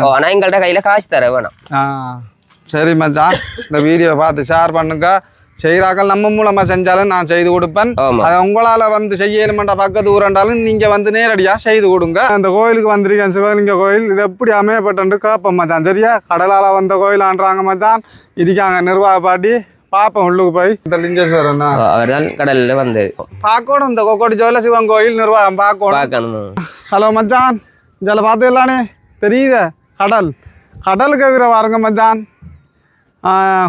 ஆனா எங்கள்ட்ட கையில காசு தர வேணாம். சரி மச்சான். இந்த வீடியோ பார்த்து ஷேர் பண்ணுங்க. செய்கிறாக்கள் நம்ம மூலமா செஞ்சாலும் நான் செய்து கொடுப்பேன். அதை உங்களால வந்து செய்யலுமெண்டா பக்கத்து ஊரண்டாலும் நீங்க வந்து நேரடியா செய்து கொடுங்க. அந்த கோயிலுக்கு வந்திருக்கேன் சிவலிங்க கோயில். இது எப்படி அமையப்பட்டு கேட்போம் மச்சான். சரியா? கடலால வந்த கோயிலான்றாங்க மச்சான். இருக்காங்க நிர்வாக பாட்டி பாப்போம் உள்ளுக்கு போய். இந்த லிங்கேஸ்வரன் அவர்தான் கடல்ல வந்தது. பார்க்கணும் இந்த கொக்கோடி ஜோல சிவன் கோயில் நிர்வாகம் பார்க்கணும். ஹலோ மச்சான். இதில் பார்த்துக்கலானே தெரியுதே. கடல். கடலுக்கு எதிர வாருங்க மச்சான்.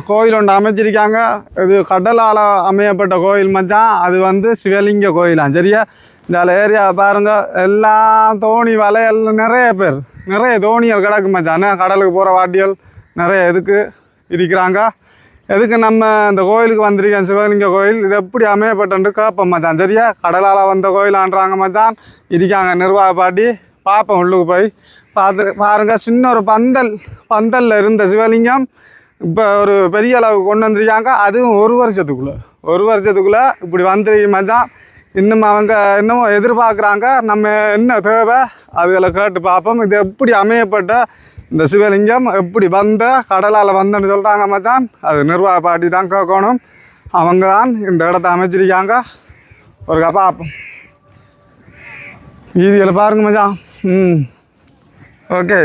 கோயில் ஒன்று அமைச்சிருக்காங்க. இது கடலால் அமையப்பட்ட கோயில் மச்சான். அது வந்து சிவலிங்க கோயிலாம் சரியா? இந்த ஏரியா பாருங்க எல்லாம் தோணி வலையல் நிறைய பேர் நிறைய தோணிகள் கிடக்கு மச்சான். கடலுக்கு போகிற வாட்டியல் நிறைய இதுக்கு இருக்கிறாங்க? எதுக்கு நம்ம இந்த கோயிலுக்கு வந்திருக்கேன் சிவலிங்க கோயில்? இது எப்படி அமையப்பட்டன்று கேட்போம் மச்சான் சரியா? கடலால் வந்த கோயிலான்றாங்க மச்சான். இருக்காங்க நிர்வாக பாட்டி. பார்ப்போம் உள்ளுக்கு போய். பார்த்து பாருங்கள் சின்ன ஒரு பந்தல் பந்தலில் இருந்த சிவலிங்கம் இப்போ ஒரு பெரிய அளவு கொண்டு வந்திருக்காங்க. அதுவும் ஒரு வருஷத்துக்குள்ளே ஒரு வருஷத்துக்குள்ளே இப்படி வந்துருக்கு மச்சான். இன்னும் அவங்க இன்னமும் எதிர்பார்க்குறாங்க. நம்ம என்ன தேவை? அதுகளை கேட்டு பார்ப்போம். இது எப்படி அமையப்பட்ட இந்த சிவலிங்கம்? எப்படி வந்த கடலால் வந்தன்னு சொல்கிறாங்க மச்சான். அது நிர்வாக பாட்டி தான் கேட்கணும். அவங்க தான் இந்த இடத்த அமைச்சிருக்காங்க. ஒரு பார்ப்போம். வீதியில் பாருங்க மச்சான். ம். ஓகே.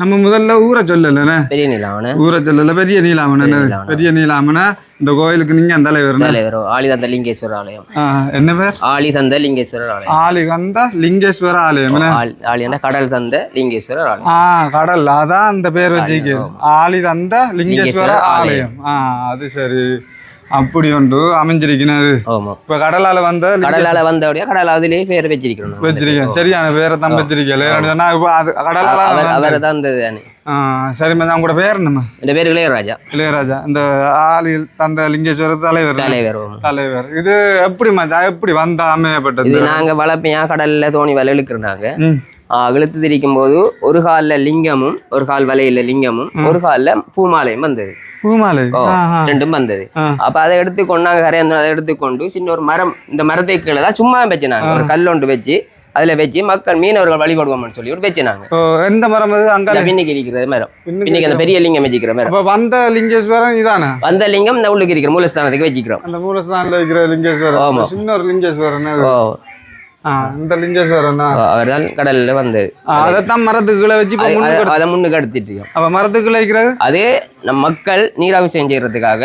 நம்ம முதல்ல ஊரை சொல்லலைண்ணே. பெரிய நிலாவன ஊரை சொல்லல பெரிய நீலாமணன். பெரிய நீலாமண இந்த கோயிலுக்கு நீங்க அந்த தலைவர் தலைவர் ஆளி தந்த லிங்கேஸ்வரர் ஆலயம். என்ன பேர்? ஆளி தந்த லிங்கேஸ்வரர் ஆலயம். ஆலிகந்த லிங்கேஸ்வர ஆலயம் ஆளியான கடல் தந்த லிங்கேஸ்வரர் ஆலயம். ஆ கடல் அதான் அந்த பேர் வச்சிருக்கு ஆலி தந்த லிங்கேஸ்வர லிங்கேஸ்வர ஆலயம். ஆ அது சரி. அப்படி ஒன்று அமைஞ்சிருக்கிறது. இப்ப கடலால வந்த கடலால வந்தபடியா கடல் அதிலேயே பேர் வச்சிருக்கிறோம். நாங்க. வச்சிருக்கேன் சரியான பேரை தான் அது கடலால அவர் தான் இந்த சரி மச்சான் உங்களோட பேர் என்னம்மா? இந்த பேர் இளையராஜா. இளையராஜா. இந்த ஆலி தந்த லிங்கேஸ்வர தலைவர் தலைவர். தலைவர். இது எப்படி மச்சான் எப்படி வந்த அமையப்பட்டது? நாங்க வளப்பையா கடல்ல தோணி வலை இழுக்கிறனாங்க இழுத்து திரிக்கும் போது ஒரு கால்ல லிங்கமும் ஒரு கால் வலையில லிங்கமும் ஒரு கால்ல பூமாலையும் வந்தது. பூமாலை. ரெண்டும் வந்தது. அப்ப அதை எடுத்துக்கொண்டு நாங்க கரையாந்து அதை எடுத்துக்கொண்டு சின்ன ஒரு மரம் இந்த மரத்தை கீழே தான் சும்மா வச்சுனாங்க ஒரு கல் ஒன்று வச்சு அதுல வச்சு மக்கள் மீனவர்கள் வழிபடுவோம்னு சொல்லி ஒரு வச்சுனாங்க எந்த மரம் அது? அங்க பின்னிக்கு இருக்கிற மரம். பின்னுக்கு அந்த பெரிய லிங்கம் வச்சுக்கிற மரம். அப்ப வந்த லிங்கேஸ்வரன் இதானே? வந்த லிங்கம் இந்த உள்ளுக்கு இருக்கிற மூலஸ்தானத்துக்கு வச்சுக்கிறோம். அந்த மூலஸ்தானில் இருக்கிற லிங்கேஸ்வரன். சின்ன ஒரு லிங்கேஸ்வரன் இந்த லிங்கேஸ்வரன்? அவர் தான் கடல்ல வந்தது அதைத்தான் மரத்துக்குள்ள வச்சு அது- முன்னுக்கு எடுத்துட்டு இருக்கோம். அப்ப மரத்துக்குள்ள இருக்கிறது அது நம் மக்கள் நீராபிஷேகம் செய்யறதுக்காக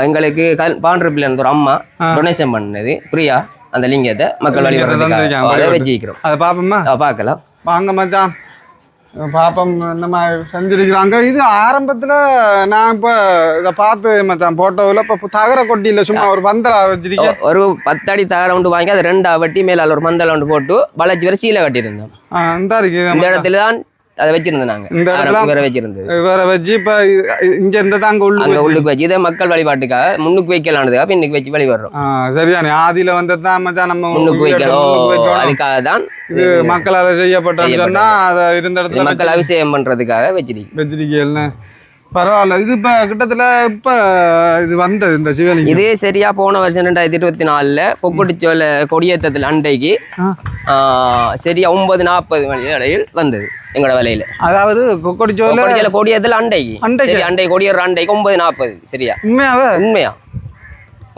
எங்களுக்கு பாண்டரப்பில் இருந்த ஒரு அம்மா டொனேஷன் பண்ணது. பிரியா அந்த லிங்கத்தை மக்கள் வழிபடுறதுக்காக. அதை. வச்சுக்கிறோம் அதை பாப்போமா பார்க்கலாம். வாங்க மச்சான். பாப்போம் இந்த மாதிரி செஞ்சிருக்கிறாங்க. இது ஆரம்பத்துல நான் இப்ப இதை பார்த்து மச்சான் போட்டோவில் இப்போ தகர கொட்டியில் சும்மா ஒரு பந்தலா வச்சிருக்கேன். ஒரு பத்தடி தகரம் ஒன்று வாங்கி அதை ரெண்டா வட்டி மேல ஒரு மந்தல் ஒன்று போட்டு வளைச்சி வர சீலை கட்டியிருந்தோம். இந்த இடத்துல தான் அதை வச்சிருந்தோம் நாங்க. இந்த இடத்துல வேற வச்சிருந்தது. வேற வச்சு இப்ப இங்க இந்த தாங்க உள்ள அங்க உள்ளுக்கு வச்சு. இதை மக்கள் வழிபாட்டுக்காக முன்னுக்கு வைக்கலானதுக்காக பின்னுக்கு வச்சு வழிபடுறோம். சரியானே ஆதியில வந்தது தான் மச்சான் நம்ம முன்னுக்கு வைக்கணும். அதுக்காக தான் இது மக்களால செய்யப்பட்டதுன்னு சொன்னா அதை இருந்த இடத்துல மக்கள் அபிஷேகம் பண்றதுக்காக வச்சிருக்கு வச்சிருக்கீங்கல்ல. பரவாயில்ல. இது இப்ப கிட்டத்தட்ட இப்ப இது வந்தது இந்த சிவலிங்கம். இதே சரியா போன வருஷம் ரெண்டாயிரத்தி இருபத்தி நாலுல கொக்குடிச்சோல கொடியேற்றத்தில் அண்டைக்கு சரியா ஒன்பது நாற்பது மணி வேளையில் வந்தது எங்களோட வேலையில. அதாவது கொக்கடிச்சோல கொடியேற்றல் அண்டைக்கு அண்டைக்கு? அண்டை கொடியேற அண்டைக்கு ஒன்பது நாற்பது சரியா? உண்மையாவே? உண்மையா?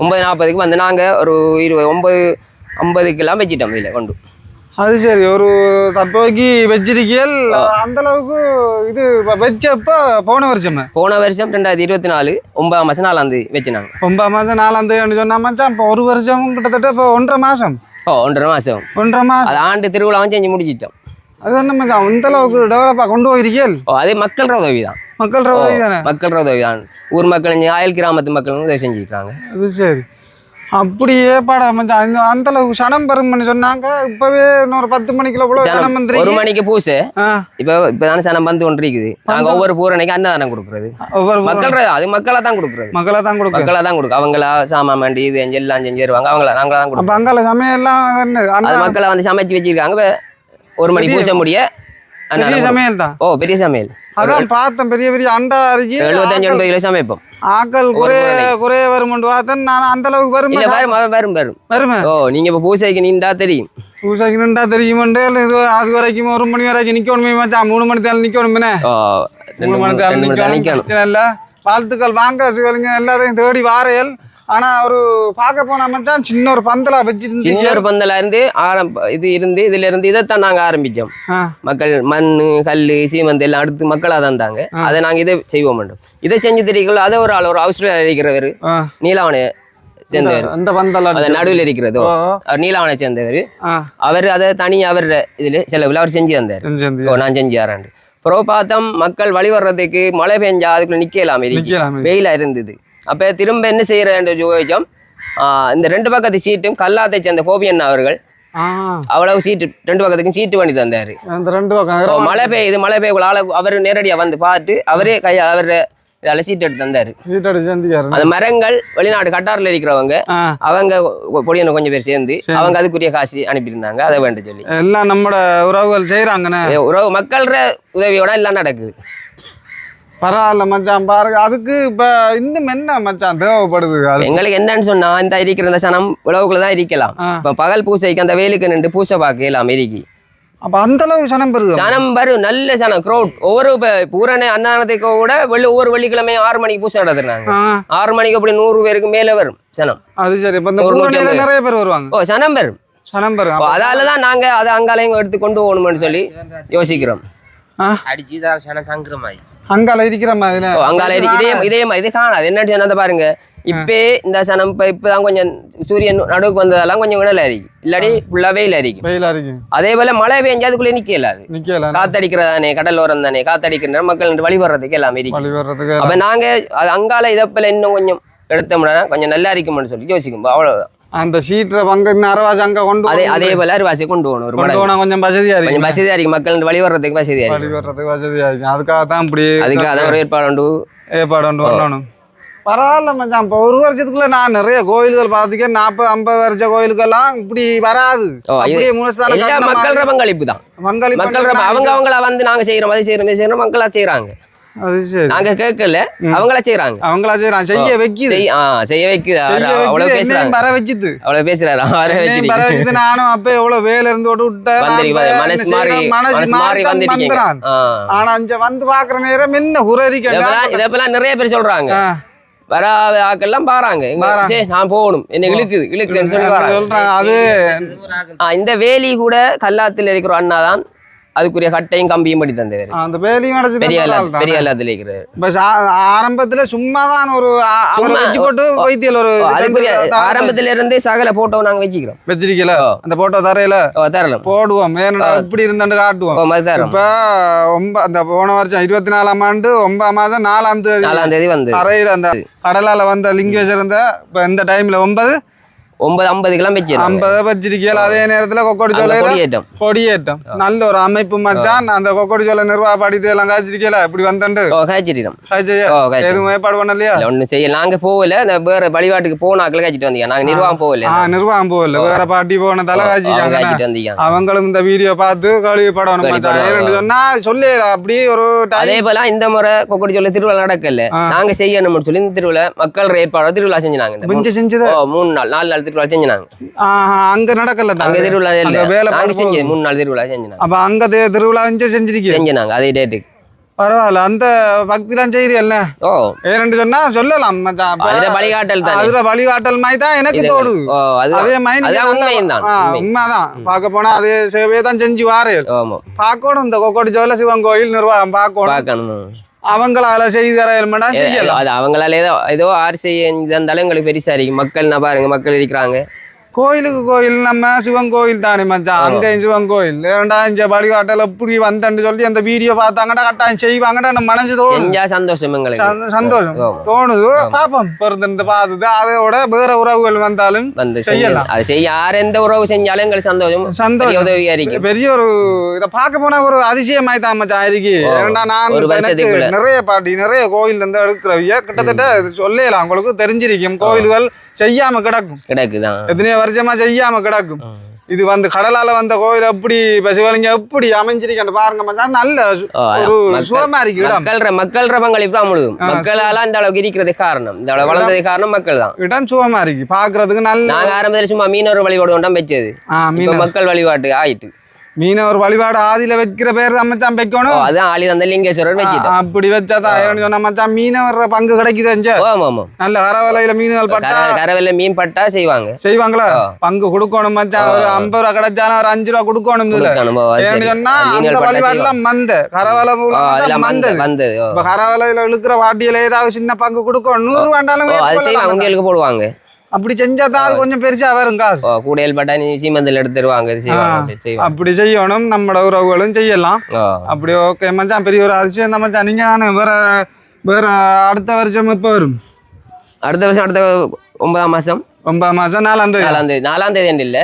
ஒன்பது நாற்பதுக்கு வந்து நாங்க ஒரு இருபது ஒன்பது ஐம்பதுக்கெல்லாம் வச்சிட்டோம் இதில் கொண்டு. அது சரி ஒரு தற்போதைக்கு வச்சிருக்கீல் அந்த அளவுக்கு இது வச்சப்ப போன வருஷமே. போன வருஷம் ரெண்டாயிரத்தி இருபத்தி நாலு ஒன்பதாம் மாசம் நாலாம் தேதி வச்சுனாங்க. ஒன்பதாம் மாதம் நாலாம் தேதி சொன்னா மச்சான் இப்போ ஒரு வருஷம் கிட்டத்தட்ட இப்போ ஒன்றரை மாசம். ஓ ஒன்றரை மாசம். ஒன்றரை மாசம். அது ஆண்டு திருவிழாவும் செஞ்சு முடிச்சிட்டோம். அது என்ன மச்சான் இந்த அளவுக்கு டெவலப்பாக கொண்டு போயிருக்கீல் ஓ அது மக்கள் உதவி தான் மக்கள் ரவாய் தானே மக்கள் உதவி தான் ஊர் மக்கள் அயல் கிராமத்து மக்கள் உதவி செஞ்சுக்கிறாங்க அது சரி. அப்படியே மச்சான் இந்த அந்த அளவுக்கு சனம் பெருமன்னு சொன்னாங்க. இப்பவே இன்னொரு பத்து மணிக்குள்ள கூட சனம் ஒரு வந்துருக்கு. மணிக்கு பூசை. இப்போ இப்போதானே சனம் வந்து இருக்குது நாங்க ஒவ்வொரு பூரணைக்கு அன்னதானம் கொடுக்குறது. ஒவ்வொரு மக்கள் அது மக்களா தான் கொடுக்குறது. மக்களா தான் கொடுக்க மக்களா தான் கொடுக்கும் அவங்களா சாமான் மண்டி இது எல்லாம் செஞ்சு வருவாங்க அவங்களா நாங்களா தான் கொடுப்போம் அங்கால சமையல் எல்லாம் மக்களை வந்து சமைச்சு வச்சிருக்காங்க. ஒரு மணி பூசை முடிய பெரிய சமையல் தான் ஓ பெரிய சமையல் அதான் பார்த்தேன் பெரிய பெரிய அண்டா இருக்கு எழுபத்தஞ்சு எண்பது கிலோ சமைப்போம் ஆக்கள் குறைய குறைய வருமென்று பார்த்தேன் நான் அந்த அளவுக்கு வருமா வரும் வரும், வரும் ஓ நீங்க இப்ப பூசைக்கு நின்றா தெரியும் பூசைக்கு நின்றா தெரியுமெண்டே இது அது வரைக்கும் ஒரு மணி வரைக்கும் நிக்கணுமே மச்சான் மூணு மணி தேவை நிக்கணுமே மூணு மணி தேவை நிக்கணும் இல்ல வாழ்த்துக்கள் வாங்க சிவலிங்க எல்லாத்தையும் தேடி வாரையல் ஆனா ஒரு பார்க்க போன மச்சான் சின்ன ஒரு பந்தலா வச்சிருந்து சின்ன ஒரு பந்தல இருந்து ஆரம்ப இது இருந்து இதுல இருந்து இதைத்தான் நாங்க ஆரம்பிச்சோம். மக்கள் மண் கல் சீமந்து எல்லாம் அடுத்து மக்களா தந்தாங்க அதை நாங்க இதை செய்வோம் மட்டும். இதை செஞ்சு தெரியுங்களோ? அதை ஒரு ஆள் ஒரு ஆஸ்திரேலியா இருக்கிறவர். நீலாவணை சேர்ந்தவர். அந்த பந்தலா அது நடுவில் இருக்கிறதோ. அவர் நீலாவணை சேர்ந்தவர். அவர் அதை தனி அவர் இதுல செலவில் அவர் செஞ்சு தந்தார் நான் செஞ்சு அப்புறம் பார்த்தோம் மக்கள் வழி வர்றதுக்கு மழை பெஞ்சா அதுக்குள்ள நிக்கலாம். வெயிலா இருந்தது. அப்ப திரும்ப என்ன செய்யறேன் யோசிச்சோம். ஆஹ் இந்த ரெண்டு பக்கத்து சீட்டும் கல்லாத்தை சேர்ந்த கோபியண்ணா அவர்கள். ஆ. அவ்வளவு சீட்டு ரெண்டு பக்கத்துக்கும் சீட்டு பண்ணி தந்தாரு. மழை பெய்யுது மழை பெய்யக்குள்ள அவர் நேரடியா வந்து பார்த்து அவரே கையால் அவர் இதால சீட் எடுத்து தந்தாரு. அந்த மரங்கள் வெளிநாடு கட்டாரில் இருக்கிறவங்க அவங்க பொடியனை கொஞ்சம் பேர் சேர்ந்து அவங்க அதுக்குரிய காசு அனுப்பியிருந்தாங்க அதை வேண்ட சொல்லி. எல்லாம் நம்மட உறவுகள் செய்கிறாங்கண்ணே ஏ, உறவு மக்கள்ற உதவியோட எல்லாம் நடக்குது. பரவாயில்ல மச்சான் பாருங்க. அதுக்கு இப்போ இன்னும் என்ன மச்சான் தேவைப்படுது? அது எங்களுக்கு என்னன்னு சொன்னா இந்த இருக்கிற இந்த சனம் உழவுக்குள்ள தான் இருக்கலாம். இப்ப பகல் பூசைக்கு அந்த வெயிலுக்கு நின்று பூசை பார்க்க எல்லாம் இருக்கு. அப்போ அந்த அளவு சனம் பெருது சனம் வரும் நல்ல சனம் க்ரௌட் ஒவ்வொரு பூரண அன்னதானத்துக்கு கூட வெள்ளி ஒவ்வொரு வெள்ளிக்கிழமையும் ஆறு மணிக்கு பூசை நடத்துறாங்க. ஆறு மணிக்கு அப்படி நூறு பேருக்கு மேல வரும் சனம். அது சரி. இப்போ இந்த. நிறைய பேர் வருவாங்க. ஓ சனம் வரும் சனம் பெரும் ஓ, அதால தான் நாங்க அதை அங்காலையும் எடுத்து கொண்டு போகணும்னு சொல்லி யோசிக்கிறோம். அடிச்சு தான் சனம் தங்குற மாதிரி. அங்கால இருக்கிற மாதிரி அங்கால இதே இதே இது காணாது. என்ன சொன்னதை பாருங்க? இப்பே இந்த சனம் இப்ப இப்பதான் கொஞ்சம் சூரியன் நடுவுக்கு வந்ததெல்லாம் கொஞ்சம் விடல இருக்கு இல்லாட்டி ஃபுல்லா வெயில் அரிக்கும் வெயிலா இருக்கும் அதே போல மழை பெஞ்சா அதுக்குள்ளே நிக்கல அது. நிக்கல காத்தடிக்கிறதானே கடலோரம் தானே காத்தடிக்கிற மக்கள் வழிபடுறதுக்கு எல்லாம் இருக்கு. அப்ப நாங்க அது அங்கால இதப்பில் இன்னும் கொஞ்சம் எடுத்தோம்னா கொஞ்சம் நல்லா இருக்கும்னு சொல்லி யோசிக்கும். அவ்வளவுதான். அந்த சீட்டுற பங்கு அரைவாசி அங்க கொண்டு அதே அதே போல அரிவாசி கொண்டு போகணும் ஒரு கொண்டு போனா கொஞ்சம் வசதியா கொஞ்சம் இருக்கும் வசதியா இருக்கு மக்கள் வழிபடுறதுக்கு வசதியா வழி இருக்கு வர்றதுக்கு வசதியா இருக்கும் அதுக்காக தான் இப்படி அதுக்கு அதான் ஒரு ஏற்பாடு உண்டு. ஏற்பாடு ஒன்று வரணும். பரவாயில்ல மச்சான். இப்போ ஒரு வருஷத்துக்குள்ள நான் நிறைய கோயில்கள் பார்த்துக்கேன். நாற்பது ஐம்பது வருஷ கோயிலுக்கெல்லாம் இப்படி வராது. மக்கள் பங்களிப்பு தான் மக்கள் அவங்க அவங்கள வந்து நாங்க செய்யறோம். அது செய்யறோம் இது செய்யறோம் மக்களா செய்யறாங்க. நாங்க கேட்கல. அவங்களா செய்யறாங்க அவங்களா செய்யறான் செய்ய வைக்குது. செய்ய வைக்குது. அவ்வளவு பேசுறாங்க. வர வச்சுது அவ்வளவு பேசுறாரு. வர வச்சுது நானும் அப்ப எவ்வளவு வேலை இருந்து விட்டேன். போய் மனசு மாறி மனசு மாறி. ஆ. ஆனா இங்க வந்து பாக்குற நேரம் என்ன உரதிக்க இதெல்லாம் நிறைய பேர் சொல்றாங்க. வராத ஆக்கெல்லாம் பாறாங்க. சே நான் போகணும். என்ன இழுக்குது இழுக்குதுன்னு சொல்லி சொல்றான் அது இந்த வேலி கூட கல்லாத்துல இருக்கிற அண்ணா தான் அதுக்குரிய கட்டையும் கம்பியும் படி தந்தவர் அந்த வேலையும் அடைச்சு பெரிய பெரிய அல்லாத்துல இருக்கிறார் ஆரம்பத்துல சும்மா தான் ஒரு சும்மா- போட்டு வைத்தியல் ஒரு அதுக்குரிய ஆரம்பத்துல இருந்தே சகல போட்டோ நாங்க வச்சுக்கிறோம். வச்சிருக்கல. அந்த போட்டோ தரையில? ஓ தரலாம். போடுவோம். இப்படி இருந்துட்டு காட்டுவோம். இப்ப ஒம்ப அந்த போன வருஷம் இருபத்தி நாலாம் ஆண்டு ஒன்பதாம் மாசம் நாலாம் தேதி நாலாம் தேதி வந்து தரையில அந்த கடலால வந்த லிங்கேஸ்வர் இருந்த இப்ப இந்த டைம்ல ஒன்பது ஒன்பது ஐம்பது கிலோ வச்சிருக்கோம் ஐம்பது வச்சிருக்கீங்க அதே நேரத்துல கொக்கோடி சோலையில கொடியேற்றம். கொடியேற்றம். நல்ல ஒரு அமைப்பு மச்சான். அந்த கொக்கோடி சோலை நிர்வாக படித்து எல்லாம் காய்ச்சிருக்கீங்களா? இப்படி வந்துண்டு. ஓ காய்ச்சிட்டோம் காய்ச்சியா? ஓ காய்ச்சி எதுவும் ஏற்பாடு பண்ணலையா? இல்ல ஒண்ணும் செய்ய நாங்க போகல. இந்த வேற வழிபாட்டுக்கு போனாக்கள் காய்ச்சிட்டு வந்தீங்க. நாங்க நிர்வாகம் போகல. ஆ நிர்வாகம் போகல. வேற பாட்டி போனதால காய்ச்சிக்காங்க காய்ச்சிட்டு வந்தீங்க. அவங்களும் இந்த வீடியோ பார்த்து கழுவிப்படணும் மச்சான். கழுவிப்படணும். ஏன்னு சொன்னா சொல்லல அப்படி ஒரு அதே போல இந்த முறை கொக்கடி சொல்ல திருவிழா நடக்கல. ஆ. நாங்க செய்யணும்னு சொல்லி இந்த திருவிழா மக்கள் ஏற்பாடு திருவிழா செஞ்சாங்க செஞ்சது? மூணு நாள் நாலு நாள் திருவிழா செஞ்சாங்க ஆஹா, அங்க நடக்கல அங்க திருவிழா இல்ல. வேலை நாங்க செஞ்சது மூணு நாள் திருவிழா செஞ்சாங்க அப்ப அங்க திருவிழா செஞ்சிருக்கீங்க? செஞ்சாங்க அதே டேட்டுக்கு பரவாயில்ல அந்த பக்திலாம் செய்யறீல்ல ஓ. ஏன்னு சொன்னா சொல்லலாம். அதுல வழிகாட்டல் தானே? அதுல வழிகாட்டல் மாதிரி தான் எனக்கு ஓ அது அதே மாதிரி. உண்மைதான். பார்க்க போனா அதே சேவையை தான் செஞ்சு வாரேன் பார்க்கணும் இந்த கொக்கோடி ஜோல சிவன் கோயில் நிர்வாகம் பார்க்கணும். பார்க்கணும். அவங்களால செய்து தர இல்லைன்னா செய்யலாம். அது அவங்களால ஏதோ ஏதோ ஆறு செய்ய இருந்தாலும் எங்களுக்கு பெருசா இருக்கு. மக்கள் நான் பாருங்க மக்கள் இருக்கிறாங்க. கோயிலுக்கு கோயில் நம்ம சிவன் கோயில் தானே மச்சான். அங்கேயும் சிவன் கோயில். இங்க வழிகாட்டல இப்படி வந்தேன்னு சொல்லி அந்த வீடியோ பார்த்தாங்கடா கட்டாயம் செய்வாங்கடா நம்ம மனசு தோணும் சந்தோஷம் சந்தோஷம். தோணுது. பாப்போம். பிறந்திருந்து பார்த்துட்டு அதோட வேற உறவுகள் வந்தாலும் வந்து செய்யலாம். அது செய்ய யார் எந்த உறவு செஞ்சாலும் எங்களுக்கு சந்தோஷம். சந்தோஷம். பெரிய உதவியா இருக்கு. பெரிய ஒரு இத பார்க்க போனா ஒரு அதிசயமாய் தான் மச்சான் இருக்கு. ஏன்னா நான். நிறைய பாட்டி நிறைய கோயில் இருந்து எடுக்கிறவிய கிட்டத்தட்ட சொல்லலாம். உங்களுக்கு தெரிஞ்சிருக்கும். கோயில்கள் செய்யாம கிடக்கும். கிடக்குதான் எத்தனையோ வருஷமா செய்யாம கிடக்கும். இது வந்து கடலால வந்த கோயில் எப்படி இப்ப சிவலிங்கம் எப்படி அமைஞ்சிருக்கேன் பாருங்க மச்சான். நல்ல. ஒரு மக்கள்- சுகமா இருக்கு இடம். மக்கள்ற மக்கள்ற பங்களிப்பு தான் முழுதும் மக்களால இந்த அளவுக்கு இருக்கிறது காரணம். இந்த அளவு வளர்ந்தது காரணம் மக்கள் தான் இடம் சுகமா இருக்கு. பாக்குறதுக்கு நல்ல நாங்க ஆரம்பத்தில் சும்மா மீனவர் வழிபாடு கொண்டாம் வச்சது. மக்கள் வழிபாட்டு ஆயிட்டு. மீனவர் வழிபாடு ஆதியில வைக்கிற பேர் தான் மச்சான் ஓ, வைக்கணும் அதான் ஆளி தந்த லிங்கேஸ்வரர் வச்சுட்டோம் அப்படி வச்சாதான் சொன்னா மச்சான் மீனவர் பங்கு கிடைக்குது அஞ்சு ஆமா நல்ல கரவலையில மீன்கள் பட்டா. கர- கரவெல்ல மீன் பட்டா செய்வாங்க. செய்வாங்களா. பங்கு கொடுக்கணும் மச்சான். ஒரு ஐம்பது ரூபா கிடைச்சாலும் ஒரு அஞ்சு ரூபா கொடுக்கணும் இதுல. சொன்னா அந்த வழிபாடுலாம் மந்த. கரவலை மந்தது வந்தது. இப்ப கரவலையில இழுக்கிற வாட்டியில ஏதாவது சின்ன பங்கு கொடுக்கணும். நூறு மச்சான். உங்களுக்கு போடுவாங்க. அப்படி செஞ்சா தான் அது கொஞ்சம் பெருசா வரும் காசு. கூடையல் பட்டா நீ சீமந்தில் எடுத்துருவாங்க அப்படி செய்யணும் நம்மட உறவுகளும் செய்யலாம். அப்படி ஓகே மச்சான் பெரிய ஒரு அதிசயம் தான் மச்சான். நீங்க தானே வேற வேற அடுத்த வருஷம் எப்போ வரும்? அடுத்த வருஷம் அடுத்த ஒன்பதாம் மாசம். ஒன்பதாம் மாசம் நாலாம் தேதி. நாலாம் தேதி நாலாம் தேதி இல்ல.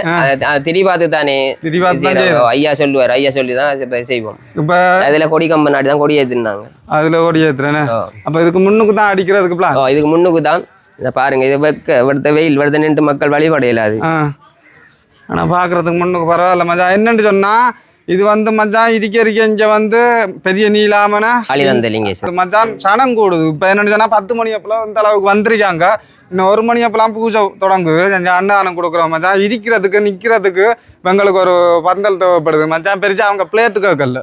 திரி பார்த்து தானே. திரி பார்த்து ஐயா சொல்லுவார் ஐயா சொல்லி தான் செய்வோம். இப்ப அதுல கொடி கம்பு நாட்டி தான் கொடி ஏத்துனாங்க. அதுல ஓடி ஏத்துறேனே. அப்ப இதுக்கு முன்னுக்கு தான் அடிக்கிறதுக்கு இதுக்கு முன்னுக்கு தான் இதை பாருங்க இது வெக்க வெடுத்த வெயில் வெடுத்த நின்று மக்கள் வழிபாடு இயலாது ஆ. ஆனா பாக்குறதுக்கு முன்னுக்கு பரவாயில்ல மச்சான் என்னன்னு சொன்னா இது வந்து மச்சான் இருக்க இருக்க இங்க வந்து பெரிய நீலாமன? ஆளி தந்த லிங்கேஸ்வரர். மச்சான் சனம் கூடுது. இப்போ என்னன்னு சொன்னா பத்து மணி அப்பெல்லாம் இந்த அளவுக்கு வந்திருக்காங்க. இன்னும் ஒரு மணி அப்பெல்லாம் பூஜை தொடங்குது. அன்னதானம் கொடுக்குறோம் மச்சான் இருக்கிறதுக்கு நிக்கிறதுக்கு எங்களுக்கு ஒரு பந்தல் தேவைப்படுது மச்சான் பெருசா அவங்க பிளேட்டு கேட்கல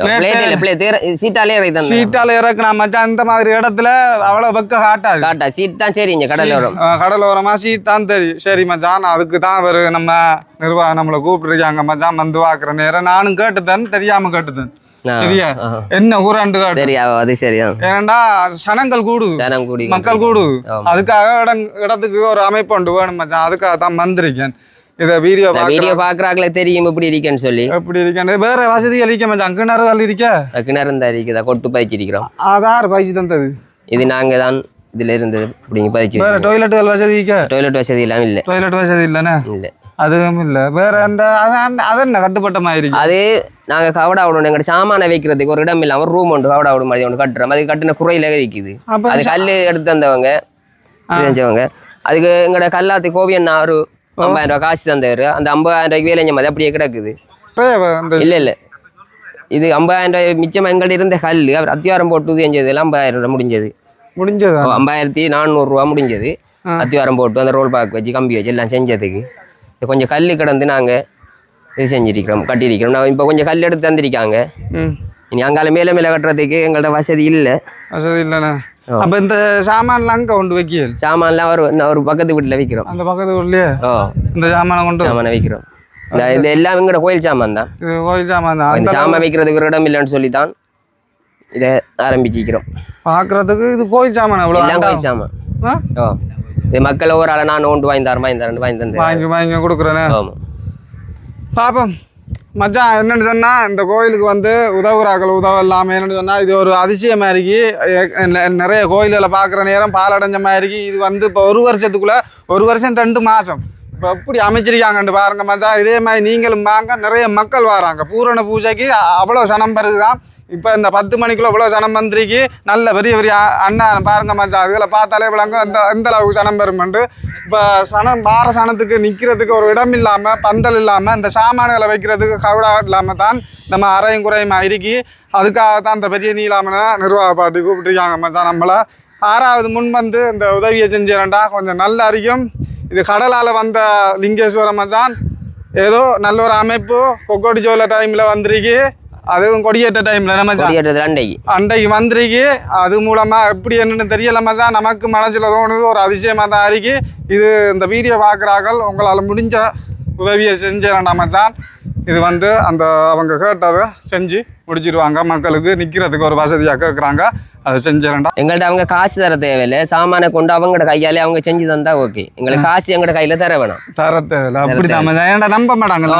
சீட்டாலே இறக்கி சீட்டால இறக்குனா மச்சான் இந்த மாதிரி இடத்துல அவ்வளவு வெக்க காட்டாது. காட்டா சீட் தான் சரி இங்க கடலோரம் கடலோரமா சீட் தான் தெரியும் சரி மச்சான் அதுக்கு தான் அவர் நம்ம நிர்வாகம் நம்மளை கூப்பிட்டுருக்காங்க. மச்சான் வந்து பார்க்குற நேரம் நானும் கேட்டுத்தேன் தெரியாம கேட்டுத்தேன். சரியா. என்ன ஊராண்டு கேட்டு? சரி அவ- அது சரியா சனங்கள் சனம் கூடி. மக்கள் ஆமா. அதுக்காக இடம் இடத்துக்கு ஒரு அமைப்பு ஒன்று வேணும் மச்சான். அதுக்காக தான் வந்திருக்கேன். இதை வீடியோ வீடியோ பாக்குறாங்களே தெரியும் இப்படி இருக்கேன்னு சொல்லி. எப்படி இருக்கேன் வேற வசதிகள் இருக்க மச்சான். கிணறுகள் இருக்க. கிணறு இருந்தா இருக்குதா? கொட்டு பதிச்சிருக்கிறோம் ஆதார் பைசு தந்தது? இது நாங்க தான் இதுல இருந்தது இப்படிங்க பதிச்சு வேற டொய்லெட்டுகள் வசதி இருக்க? டாய்லெட் வசதி எல்லாம் இல்ல. டொய்லெட் வசதி இல்லைண்ணே இல்ல. அதுவும் இல்லை. வேற அந்த அது அது என்ன கட்டுப்பட்ட மாதிரி அது நாங்க கவடா விடணும். எங்க சாமான வைக்கிறதுக்கு ஒரு இடம் இல்லாம ரூம் ஒன்று கவடா விட மாதிரி ஒன்று கட்டுறோம். அது கட்டின குறையில அப்ப அது கல் எடுத்து தந்தவங்க செஞ்சவங்க. அதுக்கு எங்களோட கல்லாத்தி கோவியன் ஒரு ஐம்பதாயிரம் ரூபாய் காசு தந்தவர் அந்த ஐம்பதாயிரம் ரூபாய்க்கு வேலை மாதிரி அப்படியே கிடக்குது. இல்ல இல்ல. இது ஐம்பதாயிரம் ரூபாய் மிச்சம் எங்கள்ட்ட இருந்த கல் அவர் அத்திவாரம் போட்டு செஞ்சது ஐம்பதாயிரம் ரூபாய் முடிஞ்சது. முடிஞ்சதா? ஐம்பதாயிரத்தி நானூறுரூவா முடிஞ்சது. அத்திவாரம் போட்டு அந்த ரோல் பாக் வச்சு கம்பி வச்சு எல்லாம் செஞ்சதுக்கு. கொஞ்சம் கல் கிடந்து நாங்கள் இது செஞ்சிருக்கிறோம் கட்டியிருக்கிறோம். நான் இப்போ கொஞ்சம் கல் எடுத்து தந்திருக்காங்க. இனி அங்கால மேலே மேலே கட்டுறதுக்கு எங்கள்ட்ட வசதி இல்லை. வசதி இல்லைண்ணே. அப்ப இந்த சாமான்லாம் அங்க கொண்டு வைக்கல் சாமான்லாம் ஒரு ஒரு பக்கத்து வீட்டில் விற்கிறோம் அந்த பக்கத்து ஓ இந்த சாமானை கொண்டு சாமானை விற்கிறோம் இந்த இது எல்லாம் எங்களோட கோயில் சாமான் தான். கோயில் சாமான் தான். இந்த சாமான் வைக்கிறதுக்கு ஒரு இடம் இல்லைன்னு சொல்லி தான் இதை ஆரம்பிச்சிக்கிறோம் பாக்குறதுக்கு இது கோயில் சாமான்? எவ்வளோ எல்லாம் கோயில் சாமான். இது மக்கள் ஒரு ஆளை நான் ஒன்று வாங்கி தரேன் வாங்கி தரேன் வாங்கி தந்தேன் வாங்கி வாங்கி கொடுக்குறேண்ணே ஆமாம் பாப்போம். மச்சான் என்னென்னு சொன்னால் இந்த கோயிலுக்கு வந்து உதவுறாக்கள் உதவ இல்லாமல் என்னென்னு சொன்னால் இது ஒரு அதிசயம் மாதிரிக்கு நிறைய கோயில்களை பார்க்குற நேரம் பாலடைஞ்ச மாதிரிக்கு இது வந்து இப்போ ஒரு வருஷத்துக்குள்ளே ஒரு வருஷம் ரெண்டு மாதம் இப்போ எப்படி அமைச்சிருக்காங்கன்ட்டு பாருங்க மச்சான். இதே மாதிரி நீங்களும் வாங்க நிறைய மக்கள் வராங்க. பூரண பூஜைக்கு அவ்வளோ சனம் தான் இப்போ இந்த பத்து மணிக்குள்ள இவ்வளோ சனம் மந்திரிக்கு நல்ல பெரிய பெரிய அண்ணா பாருங்க மச்சான். அதுகளை பார்த்தாலே விளங்க அந்த எந்த அளவுக்கு சனம் பெருமண்டு இப்போ சனம் பார சனத்துக்கு நிற்கிறதுக்கு ஒரு இடம் இல்லாமல் பந்தல் இல்லாமல் இந்த சாமான்களை வைக்கிறதுக்கு கவிடா இல்லாமல் தான் நம்ம அறையும் குறையுமா இருக்கி அதுக்காக தான் இந்த பெரிய நீலாமனை நிர்வாக பாட்டி கூப்பிட்டுருக்காங்க மச்சான் நம்மளை. ஆறாவது முன் வந்து இந்த உதவியை செஞ்சிடண்டா கொஞ்சம் நல்ல அறியும். இது கடலால் வந்த லிங்கேஸ்வரம் மச்சான். ஏதோ நல்ல ஒரு அமைப்பு. கொக்கோடி சோல டைமில் வந்திருக்கு. அதுவும் கொடியேற்ற டைமில் நம்ம மச்சான் கொடியேற்றத்தில் அண்டைக்கு அன்றைக்கு வந்திருக்கு. அது மூலமா எப்படி என்னன்னு தெரியல மச்சான் நமக்கு மனசுல தோணுது ஒரு அதிசயமா தான் இருக்கு. இது இந்த வீடியோ பார்க்குறார்கள் உங்களால் முடிஞ்ச உதவியை செஞ்சிடண்டா மச்சான் இது வந்து அந்த அவங்க கேட்டதை செஞ்சு முடிச்சிருவாங்க. மக்களுக்கு நிற்கிறதுக்கு ஒரு வசதியாக கேட்குறாங்க. அதை செஞ்சிடண்டா எங்கள்ட்ட அவங்க காசு தர தேவையில்லை. சாமானை கொண்டு அவங்களோட கையாலே அவங்க செஞ்சு தந்தா ஓகே. எங்களுக்கு காசு எங்களோட கையில தர வேணாம். தர தேவையில்ல. அப்படி தான் மச்சான் ஏன்டா நம்ப மாட்டாங்க?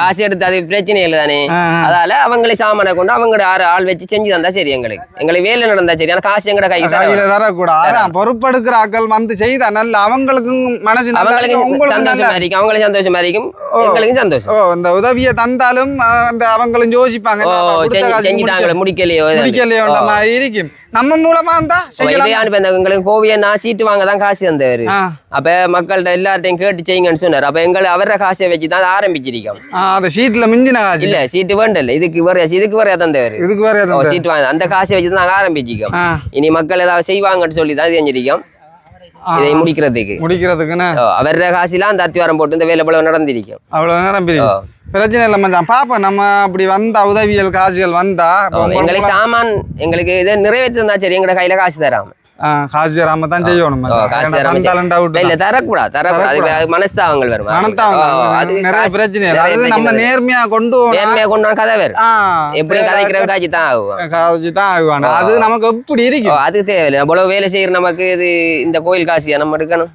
காசு எடுத்து அது பிரச்சனை இல்லை தானே. அதால அவங்களே சாமானை கொண்டு அவங்களோட ஆறு ஆள் வச்சு செஞ்சு தந்தா சரி எங்களுக்கு. எங்களுக்கு வேலை நடந்தா சரி. ஆனா காசு எங்களோட தர கையில தரக்கூடாது. பொறுப்பெடுக்கிற ஆக்கள் வந்து செய்தா நல்ல அவங்களுக்கும் மனசு நல்லா அவங்களுக்கு இருக்கும், உங்களுக்கு நல்ல சந்தோஷமா இருக்கும். அவங்களுக்கு சந்தோஷமா இருக்கும். எங்களுக்கும் சந்தோஷம். ஓ இந்த உதவியை தந்தாலும் அந்த அவங்களும் யோசிப்பாங்க. முடிக்கலையோ மாதிரி இருக்கும். நம்ம மூலமா இருந்தா செய்யலாம். அனுப்பி எங்களுக்கு சீட்டு வாங்க தான் காசு தந்தவர். அப்ப மக்கள்கிட்ட எல்லார்ட்டையும் கேட்டு செய்யுங்கன்னு சொன்னார். அப்ப எங்களை அவர காசை வச்சு தான் ஆரம்பிச்சிருக்கோம். அந்த ஷீட்ல மிஞ்சின காசு. இல்ல சீட்டு வேண்டல. இதுக்கு வர இதுக்கு வர தந்தவர். இதுக்கு வேற சீட்டு வாங்க. அந்த காசை வச்சு தான் நாங்க ஆரம்பிச்சிக்கோம் ஆ, இனி மக்கள் ஏதாவது செய்வாங்கன்னு சொல்லி தான் செஞ்சிருக்கோம் இதை முடிக்கிறதுக்கு. முடிக்கிறதுக்குன்னு? அவர காசுலாம் அந்த அத்திவாரம் போட்டு இந்த வேலை போல நடந்திருக்கும்? அவ்வளவு நேரம் பிரச்சனை இல்லை மச்சான். பாப்போம் நம்ம அப்படி வந்தா உதவியல் காசுகள் வந்தா எங்களுக்கு சாமான் எங்களுக்கு இதை நிறைவேற்றி தந்தா சரி எங்கட கையில காசு தராம. ஆ, காசு தராம தான் செய்யணும் இல்ல. தரக்கூடாது தரக்கூடாது அதுக்கு அது மனஸ்தாபங்கள் வரும் அது நிறைய பிரச்சனை அது நம்ம நேர்மையா கொண்டு நேர்மையா கொண்டு வர கதை வேறு ஆ, எப்படி கதைக்கிற காட்சி தான் ஆகும் காசு தான் ஆகுவாங்க அது நமக்கு எப்படி ஓ, இருக்கும் அது தேவையில்லை அவ்வளவு வேலை செய்யற நமக்கு இது இந்த கோயில் காசியா நம்ம எடுக்கணும்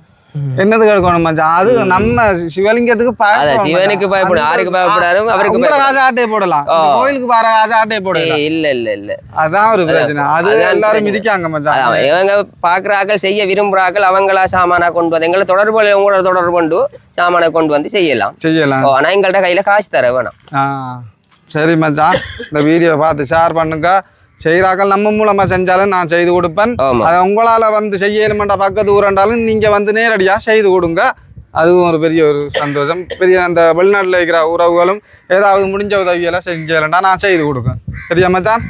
என்னது கேட்கணும் மச்சான்? அது நம்ம சிவலிங்கத்துக்கு மச்சான். சிவனுக்கு பயப்படும். யாருக்கு பயப்படாரு அவருக்கு பயப்படும். காசு ஆட்டையை போடலாம் கோயிலுக்கு பாரு காசு ஆட்டையை போடலாம். இல்ல இல்ல இல்ல. அதான் ஒரு பிரச்சனை. அது எல்லாரும். மிதிக்காங்க மச்சான். இவங்க பாக்குறாக்கள் செய்ய விரும்புறாக்கள் அவங்களா சாமானா கொண்டு வந்து எங்களை தொடர்பு உங்களோட தொடர்பு கொண்டு சாமானை கொண்டு வந்து செய்யலாம். செய்யலாம். ஆனா எங்கள்ட்ட கையில காசு தர வேணாம். சரி மச்சான். இந்த வீடியோ பார்த்து ஷேர் பண்ணுங்க. செய்கிறாக்கள் நம்ம மூலமா செஞ்சாலும் நான் செய்து கொடுப்பேன். அதை உங்களால வந்து செய்யலுமெண்டா பக்கத்து ஊரண்டாலும் நீங்க வந்து நேரடியா செய்து கொடுங்க. அதுவும் ஒரு பெரிய ஒரு சந்தோஷம். பெரிய அந்த வெளிநாட்டில் இருக்கிற உறவுகளும் ஏதாவது முடிஞ்ச உதவியெல்லாம் செஞ்சலண்டா நான் செய்து கொடுப்பேன். சரியா மச்சான்?